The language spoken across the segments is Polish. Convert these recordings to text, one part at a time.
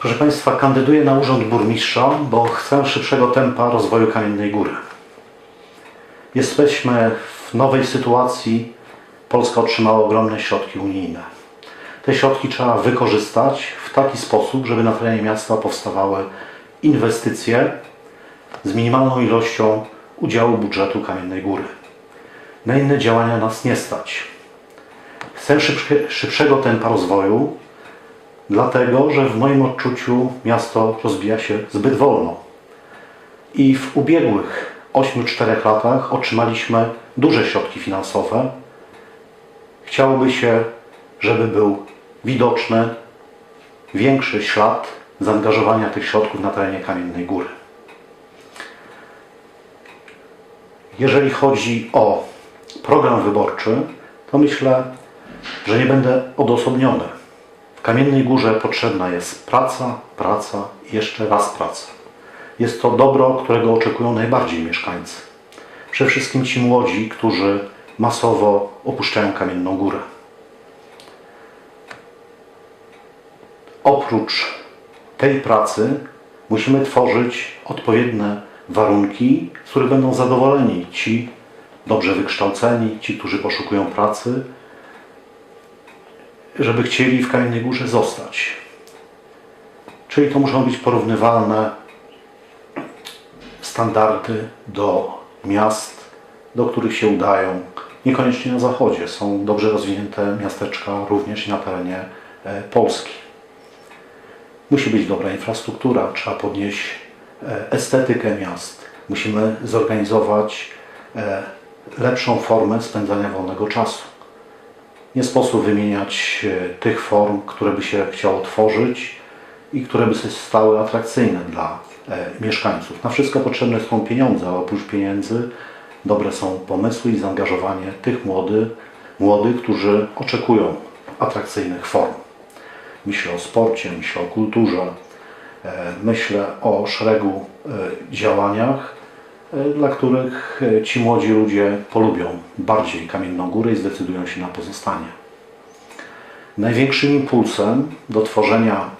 Proszę Państwa, kandyduję na urząd burmistrza, bo chcę szybszego tempa rozwoju Kamiennej Góry. Jesteśmy w nowej sytuacji. Polska otrzymała ogromne środki unijne. Te środki trzeba wykorzystać w taki sposób, żeby na terenie miasta powstawały inwestycje z minimalną ilością udziału budżetu Kamiennej Góry. Na inne działania nas nie stać. Chcę szybsze- szybszego tempa rozwoju, dlatego że w moim odczuciu miasto rozwija się zbyt wolno. I w ubiegłych 8-4 latach otrzymaliśmy duże środki finansowe. Chciałoby się, żeby był widoczny większy ślad zaangażowania tych środków na terenie Kamiennej Góry. Jeżeli chodzi o program wyborczy, to myślę, że nie będę odosobniony. Kamiennej Górze potrzebna jest praca, praca i jeszcze raz praca. Jest to dobro, którego oczekują najbardziej mieszkańcy. Przede wszystkim ci młodzi, którzy masowo opuszczają Kamienną Górę. Oprócz tej pracy musimy tworzyć odpowiednie warunki, z których będą zadowoleni ci dobrze wykształceni, ci, którzy poszukują pracy, żeby chcieli w Kamiennej Górze zostać. Czyli to muszą być porównywalne standardy do miast, do których się udają. Niekoniecznie na zachodzie. Są dobrze rozwinięte miasteczka również na terenie e, Polski. Musi być dobra infrastruktura, trzeba podnieść e, estetykę miast. Musimy zorganizować e, lepszą formę spędzania wolnego czasu. Nie sposób wymieniać e, tych form, które by się chciało tworzyć i które by stały atrakcyjne dla e, mieszkańców. Na wszystko potrzebne są pieniądze, a oprócz pieniędzy dobre są pomysły i zaangażowanie tych młody, młodych, którzy oczekują atrakcyjnych form. Myślę o sporcie, myślę o kulturze, e, myślę o szeregu działaniach, dla których e, ci młodzi ludzie polubią bardziej Kamienną Górę i zdecydują się na pozostanie. Największym impulsem do tworzenia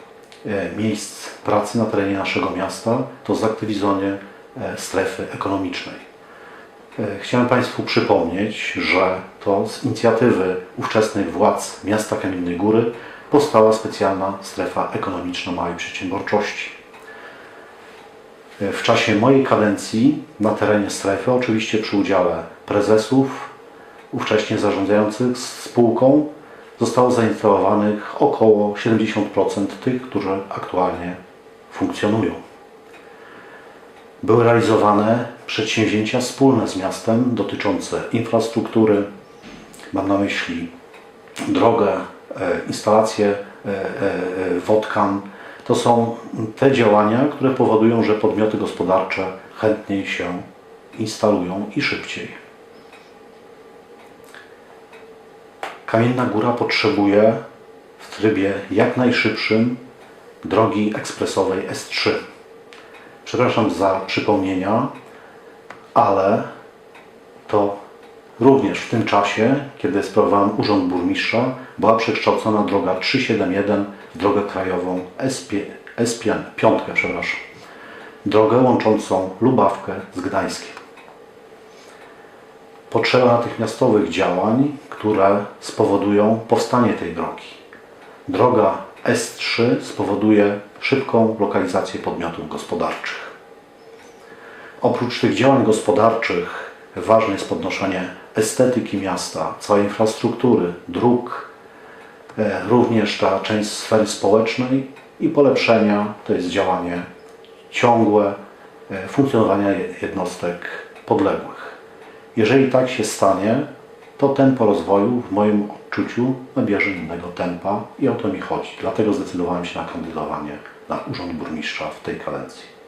e, miejsc pracy na terenie naszego miasta to zaktywizowanie e, strefy ekonomicznej. E, Chciałem Państwu przypomnieć, że to z inicjatywy ówczesnych władz miasta Kamiennej Góry powstała specjalna strefa ekonomiczna małej przedsiębiorczości. E, W czasie mojej kadencji na terenie strefy, oczywiście przy udziale prezesów, ówcześnie zarządzających spółką, zostało zainstalowanych około 70% tych, którzy aktualnie funkcjonują. Były realizowane przedsięwzięcia wspólne z miastem dotyczące infrastruktury, mam na myśli drogę, e, instalację e, e, wodkan. To są te działania, które powodują, że podmioty gospodarcze chętniej się instalują i szybciej. Kamienna Góra potrzebuje w trybie jak najszybszym drogi ekspresowej S3. Przepraszam za przypomnienia, ale to również w tym czasie, kiedy sprawowałem urząd burmistrza, była przekształcona droga 371 w drogę krajową SP, S5, piątkę, przepraszam. Drogę łączącą Lubawkę z Gdańskiem. Potrzeba natychmiastowych działań, które spowodują powstanie tej drogi. Droga S3 spowoduje szybką lokalizację podmiotów gospodarczych. Oprócz tych działań gospodarczych ważne jest podnoszenie estetyki miasta, całej infrastruktury, dróg, e, również ta część sfery społecznej i polepszenia to jest działanie ciągłe e, funkcjonowania jednostek podległych. Jeżeli tak się stanie, to tempo rozwoju w moim odczuciu nabierze innego tempa i o to mi chodzi. Dlatego zdecydowałem się na kandydowanie na urząd burmistrza w tej kadencji.